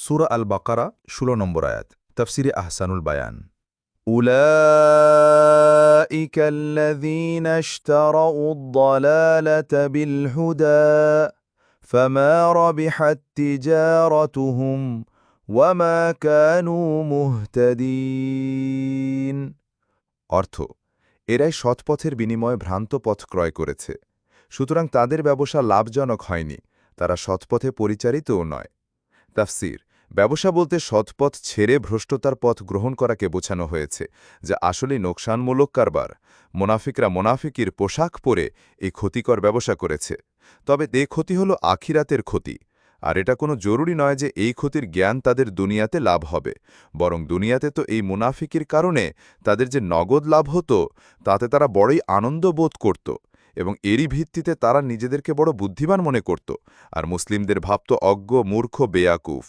সুরা আল বাকারা ষোলো নম্বর আয়াত তফসিরে আহসানুল বায়ান أولئك الذين اشتروا الضلالة بالهدى فما ربحت تجارتهم وما كانوا مهتدين অর্থ এরাই সৎপথের বিনিময়ে ভ্রান্ত পথ ক্রয় করেছে সুতরাং তাদের ব্যবসা লাভজনক হয়নি তারা সৎপথে পরিচালিতও নয় তাফসির ব্যবসা বলতে সৎপথ ছেড়ে ভ্রষ্টতার পথ গ্রহণ করাকে বোঝানো হয়েছে, যা আসলেই নোকসানমূলক কারবার। মোনাফিকরা মোনাফিকির পোশাক পরে এই ক্ষতিকর ব্যবসা করেছে। তবে এ ক্ষতি হল আখিরাতের ক্ষতি। আর এটা কোনো জরুরি নয় যে এই ক্ষতির জ্ঞান তাদের দুনিয়াতে লাভ হবে। বরং দুনিয়াতে তো এই মুনাফিকির কারণে তাদের যে নগদ লাভ হতো, তাতে তারা বড়ই আনন্দ বোধ করত এবং এরই ভিত্তিতে তারা নিজেদেরকে বড় বুদ্ধিমান মনে করত। আর মুসলিমদের ভাবত অজ্ঞ, মূর্খ, বেয়াকুফ।